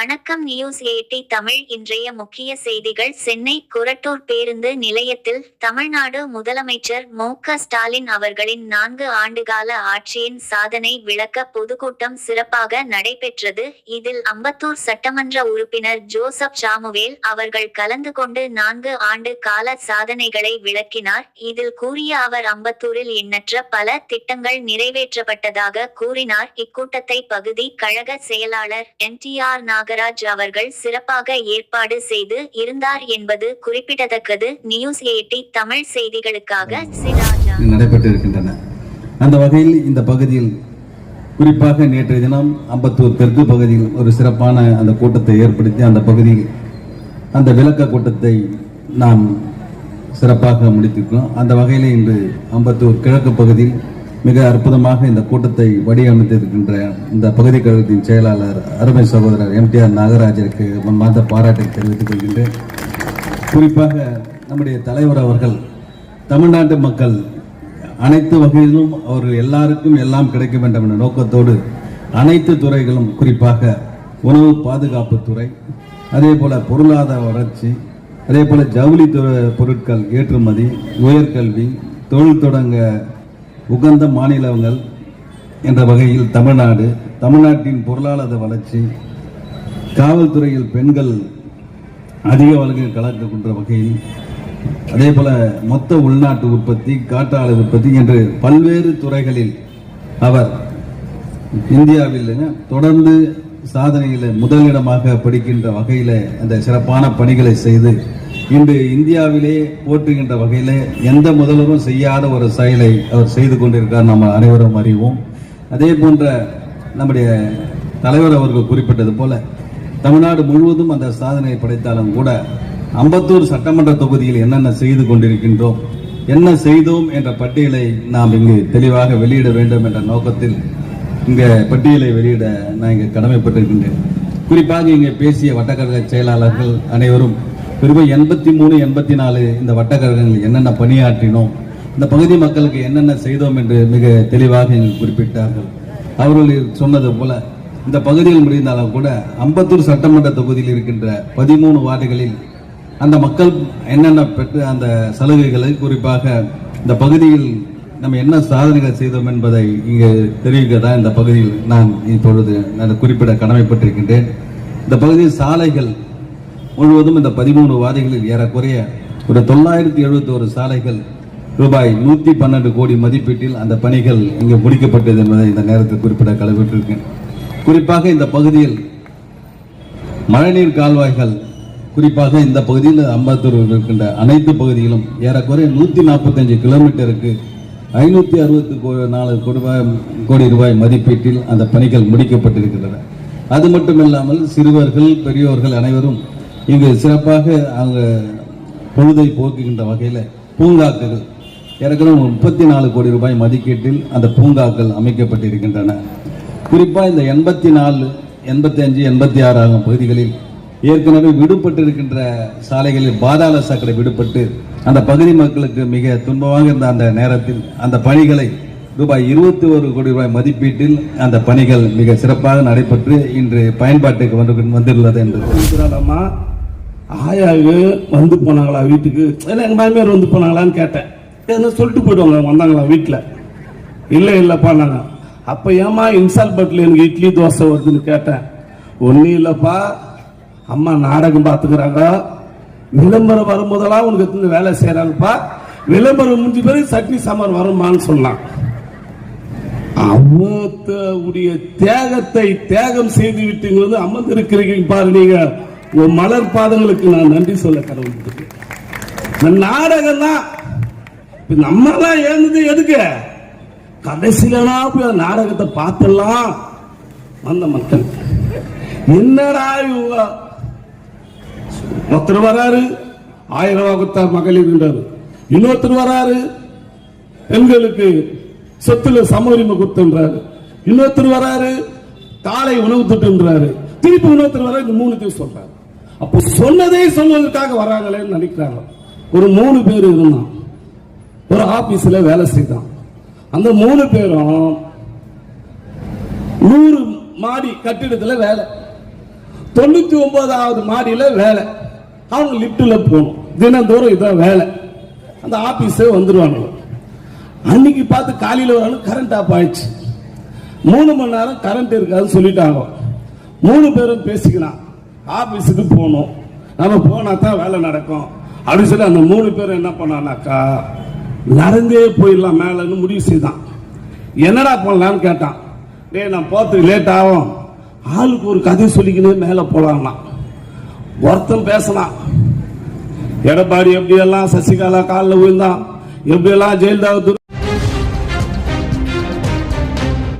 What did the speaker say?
வணக்கம் news eighty Tamil. இன்றைய முக்கிய செய்திகள். சென்னை குரட்டூர் பேருந்து நிலையத்தில் தமிழ்நாடு முதலமைச்சர் மு ஸ்டாலின் அவர்களின் நான்கு ஆண்டுகால ஆட்சியின் சாதனை விளக்க பொதுக்கூட்டம் சிறப்பாக நடைபெற்றது. இதில் அம்பத்தூர் சட்டமன்ற உறுப்பினர் ஜோசப் சாமுவேல் அவர்கள் கலந்து கொண்டு நான்கு ஆண்டு கால சாதனைகளை விளக்கினார். இதில் கூறிய அவர் அம்பத்தூரில் எண்ணற்ற பல திட்டங்கள் நிறைவேற்றப்பட்டதாக கூறினார். இக்கூட்டத்தை பகுதி கழக செயலாளர் என் நாக நாகராஜ் அவர்கள் சிறப்பாக ஏற்பாடு செய்து இருந்தார் என்பது குறிப்பிடத்தக்கது. நியூஸ் எயிட்டி தமிழ் செய்திகளுக்காக நடைபெற்றிருக்கின்றன. அந்த வகையில் இந்த பகுதியில் குறிப்பாக நேற்றைய தினம் அம்பத்தூர் தெற்கு பகுதியில் ஒரு சிறப்பான அந்த கூட்டத்தை ஏற்படுத்தி அந்த பகுதியில் அந்த விளக்க கூட்டத்தை நாம் சிறப்பாக முடித்திருக்கிறோம். அந்த வகையில் இன்று அம்பத்தூர் கிழக்கு பகுதியில் மிக அற்புதமாக இந்த கூட்டத்தை வடிவமைத்திருக்கின்ற இந்த பகுதி கழகத்தின் செயலாளர் அருமை சகோதரர் எம்டிஆர் நாகராஜருக்கு மன்மார்ந்த பாராட்டை தெரிவித்துக் கொள்கின்றேன். குறிப்பாக நம்முடைய தலைவர் அவர்கள் தமிழ்நாட்டு மக்கள் அனைத்து வகையிலும் அவர்கள் எல்லாருக்கும் எல்லாம் கிடைக்க வேண்டும் என்ற நோக்கத்தோடு அனைத்து துறைகளும் குறிப்பாக உணவு பாதுகாப்பு துறை அதே போல பொருளாதார வளர்ச்சி அதே போல ஜவுளி பொருட்கள் ஏற்றுமதி உயர்கல்வி தொழில் தொடங்க உகந்த மாநிலங்கள் என்ற வகையில் தமிழ்நாடு தமிழ்நாட்டின் பொருளாதார வளர்ச்சி காவல்துறையில் பெண்கள் அதிக வழக்கில் கலக்கக்கூடிய வகையில் அதே போல மொத்த உள்நாட்டு உற்பத்தி காற்றாலை உற்பத்தி என்று பல்வேறு துறைகளில் அவர் இந்தியாவில் தொடர்ந்து சாதனையில் முதலிடமாக படிக்கின்ற வகையில் அந்த சிறப்பான பணிகளை செய்து இன்று இந்தியாவிலே போற்றுகின்ற வகையில் எந்த முதல்வரும் செய்யாத ஒரு செயலை அவர் செய்து கொண்டிருக்கிறார் நம்ம அனைவரும் அறிவோம். அதே போன்ற நம்முடைய தலைவர் அவர்கள் குறிப்பிட்டது போல தமிழ்நாடு முழுவதும் அந்த சாதனையை படைத்தாலும் கூட அம்பத்தூர் சட்டமன்ற தொகுதியில் என்னென்ன செய்து கொண்டிருக்கின்றோம் என்ன செய்தோம் என்ற பட்டியலை நாம் இங்கு தெளிவாக வெளியிட வேண்டும் என்ற நோக்கத்தில் இந்த பட்டியலை வெளியிட நான் இங்கே கடமைப்பட்டிருக்கின்றேன். குறிப்பாக இங்கே பேசிய வட்டக்கழக செயலாளர்கள் அனைவரும் பெருமை எண்பத்தி மூணு எண்பத்தி நாலு இந்த வட்டக்கழகங்கள் என்னென்ன பணியாற்றினோம் இந்த பகுதி மக்களுக்கு என்னென்ன செய்தோம் என்று மிக தெளிவாக எங்களுக்கு குறிப்பிட்டார்கள். அவர்கள் சொன்னது போல இந்த பகுதியில் முடிந்தாலும் கூட அம்பத்தூர் சட்டமன்ற தொகுதியில் இருக்கின்ற பதிமூணு வார்டுகளில் அந்த மக்கள் என்னென்ன பெற்று அந்த சலுகைகளை குறிப்பாக இந்த பகுதியில் நம்ம என்ன சாதனைகள் செய்தோம் என்பதை இங்கு தெரிவிக்க தான் இந்த பகுதியில் நான் இப்பொழுது நான் குறிப்பிட கடமைப்பட்டிருக்கின்றேன். இந்த பகுதியில் சாலைகள் முழுவதும் இந்த பதிமூணு வாதிகளில் ஏறக்குறைய ஒரு தொள்ளாயிரத்தி எழுபத்தி ஒரு சாலைகள் ரூபாய் நூத்தி பன்னெண்டு கோடி மதிப்பீட்டில் அந்த பணிகள் இங்கு முடிக்கப்பட்டது என்பதை இந்த நேரத்தில் குறிப்பிட கலவிட்டிருக்கேன் குறிப்பாக இந்த பகுதியில் மழைநீர் கால்வாய்கள் குறிப்பாக இந்த பகுதியில் அம்பத்தூர் இருக்கின்ற அனைத்து பகுதிகளும் ஏறக்குறைய நூத்தி நாற்பத்தஞ்சு கிலோமீட்டருக்கு ஐநூத்தி அறுபத்தி நாலு கோடி ரூபாய் கோடி ரூபாய் மதிப்பீட்டில் அந்த பணிகள் முடிக்கப்பட்டிருக்கின்றன. அது மட்டுமில்லாமல் சிறுவர்கள் பெரியோர்கள் அனைவரும் இங்கு சிறப்பாக அவங்க பொழுதை போக்குகின்ற வகையில் பூங்காக்கள் ஏற்கனவே முப்பத்தி நாலு கோடி ரூபாய் மதிப்பீட்டில் அந்த பூங்காக்கள் அமைக்கப்பட்டிருக்கின்றன. குறிப்பாக இந்த எண்பத்தி நாலு எண்பத்தி அஞ்சு எண்பத்தி ஆறு ஆகும் பகுதிகளில் ஏற்கனவே விடுபட்டிருக்கின்ற சாலைகளில் பாதாள சாக்கடை விடுபட்டு அந்த பகுதி மக்களுக்கு மிக துன்பமாக இருந்த அந்த நேரத்தில் அந்த பணிகளை ரூபாய் இருபத்தி ஒரு கோடி ரூபாய் மதிப்பீட்டில் அந்த பணிகள் மிக சிறப்பாக நடைபெற்று இன்று பயன்பாட்டுக்கு வந்து வந்துள்ளது என்று இருக்கிறாளாம்மா ஆயாவு வந்து போனாங்களா வீட்டுக்கு? இல்லை எங்கள் மாமியார் வந்து போனாங்களான்னு கேட்டேன். என்ன சொல்லிட்டு போயிடுவாங்க வந்தாங்களா வீட்டில். இல்லை இல்லைப்பா நாங்கள் அப்போ ஏமா இன்சால் பட்டில் எனக்கு இட்லி தோசை வருதுன்னு கேட்டேன். ஒன்றும் இல்லைப்பா. அம்மா நாடகம் பார்த்துக்கிறாங்க. விளம்பரம் வரும்போதெல்லாம் உனக்கு வேலை செய்கிறாங்கப்பா விளம்பரம் முடிஞ்ச பிறகு சட்னி சாம்பார் வருமான்னு சொன்னான். அவத்தவுடைய தேகத்தை தேகம் செய்து விட்டீங்க அமர்ந்திருக்கிறீங்க பாரு நீங்க. உன் மலர் பாதங்களுக்கு நான் நன்றி சொல்ல கடவுள் இந்த நாடகம் தான். நம்ம எல்லாம் எழுந்தது எதுக்கு? கடைசியிலனா போய் அந்த நாடகத்தை பார்த்தலாம் வந்த மக்கள். என்னடா இவங்க? ஒருத்தர் வராரு. ஆயிரம் ரூபாய் கொடுத்தா மகளிர்ன்றாரு இன்னொருத்தர் வராரு. பெண்களுக்கு சொத்துல சம உரிமை கொடுத்துன்றாரு. இன்னொருத்தர் வராரு. காலை உணவு திட்டுன்றாரு. திருப்பி இன்னொருத்தர் வராரு. இந்த மூணு பேர் சொல்றாரு. அப்போ சொன்னதே சொல்வதற்காக வராங்களேன்னு நினைக்கிறாங்க. ஒரு மூணு பேர் இருந்தான். ஒரு ஆபீஸ்ல வேலை செய்தான். அந்த மூணு பேரும் நூறு மாடி கட்டிடத்துல வேலை. தொண்ணூத்தி ஒன்பதாவது மாடியில் வேலை. அவங்க லிஃப்ட்டில் போகணும். தினந்தோறும் இதான் வேலை. அந்த ஆபீஸே வந்துடுவாங்க அன்னைக்கு பார்த்து காலையில் வரணும் கரண்ட் ஆஃப் ஆயிடுச்சு. மூணு மணி நேரம் கரண்ட் இருக்காதுன்னு சொல்லிட்டாங்க. மூணு பேரும் பேசிக்கலாம். ஆபீஸுக்கு போகணும். நம்ம போனா தான் வேலை நடக்கும். அப்படின்னு சொல்லி அந்த மூணு பேரும் என்ன பண்ணானாக்கா நடந்தே போயிடலாம் மேலன்னு முடிவு செய்தான். என்னடா பண்ணலான்னு கேட்டான். டேய் நான் போறதுக்கு லேட் ஆகும். ஆளுக்கு ஒரு கதை சொல்லிக்கினே மேலே போலாம்னா ஒருத்தன் பேசினான். எடப்பாடி எப்படியெல்லாம் சசிகலா காலில் விழுந்தான். எப்படியெல்லாம் ஜெயலலிதா